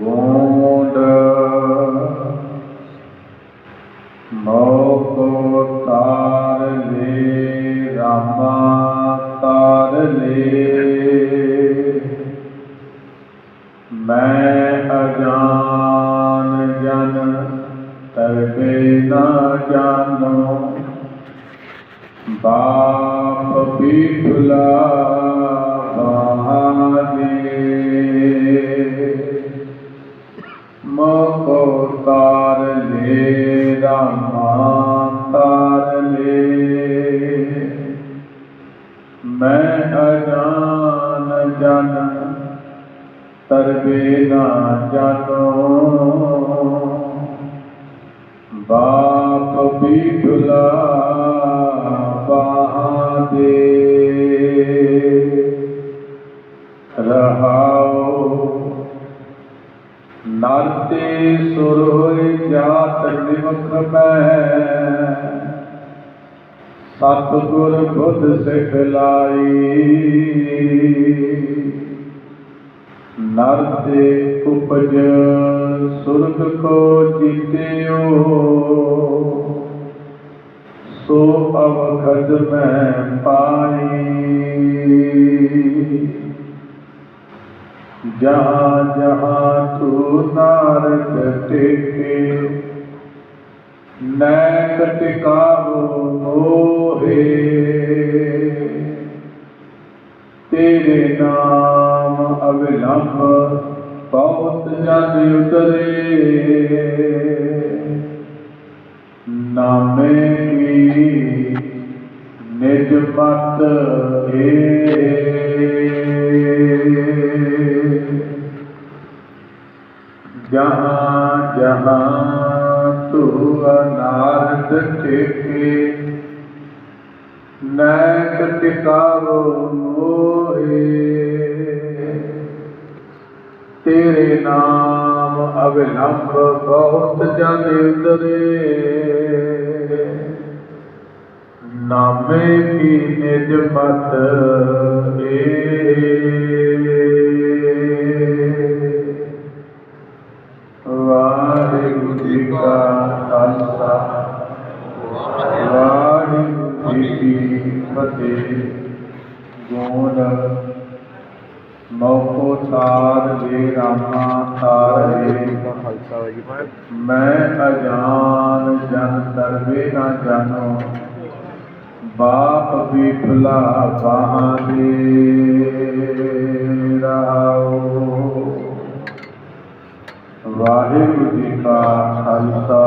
ਗੋਂਡ ਮੋਕੋ ਤਾਰ ਲੈ, ਰਾਮਾ ਤਾਰ ਲੈ। ਮੈਂ ਅਜਾਨ ਜਨ ਤਰਬੇ ਨਾ ਜਾਣੋ ਬਾਪ ਵੀ ਭੁਲਾ ਬਹਾਦੇ ਰਾਮਾ ਤਾਰ ਲੈ ਮੈਂ ਅਜਾਨ ਜਨ ਤਰਬੇ ਨਾ ਜਾਣੋ ਬਾਪ ਵੀ ਭੁਲਾ ਨਰਤੇ ਸੁਰ ਹੋਏ ਜਾਤ ਨਿਮਖ ਮੈਂ। ਸਤਿਗੁਰ ਬੁੱਧ ਸਿਖਲਾਈ ਨਰ ਤੇ ਉਪਜ ਸੁਰਗ ਕੋ ਜੀਤਿਓ। ਸੋ ਅਵਖਦ ਮੈਂ ਪਾਈ। ਜਹਾਂ ਜਹਾਂ ਤੂ ਨਾਰਦ ਟੇਕੇ। ਨੈਕ ਟਿਕਾਵੋ ਮੋਹੇ। ਤੇਰੇ ਨਾਮ ਅਵਿਲੰਬ ਬਹੁਤ ਜਨ ਉਤਰੇ। ਨਾਮੇ ਕੀ ਨਿਜ ਮਤ ਏ। ਜਹਾਂ ਤੂ ਅਨਾਰਦ ਟੇਕੇ ਨੈਕ ਟਿਕਾਵੋ ਮੋਏ ਤੇਰੇ ਨਾਮ ਅਵਿਲੰਬ ਬਹੁਤ ਜਨ ਉਤਰੇ ਨਾਮੇ ਕੀ ਨਿਜ ਮਤ ਏ। ਗੋਡ ਮੌਕੋ ਤਾਰ ਦੇ ਰਾਮਾ ਤਾਰੇ ਖਾਲਸਾ ਵਾਹਿਗੁਰੂ ਮੈਂ ਅਜਾਨ ਜਨ ਸਰਵੇ ਨਾ ਜਾਣੋ, ਬਾਪ ਵੀ ਭੁਲਾ ਬਾਹਾਂ ਦੇ ਰਾਓ ਵਾਹਿਗੁਰੂ ਜੀ ਕਾ ਖਾਲਸਾ।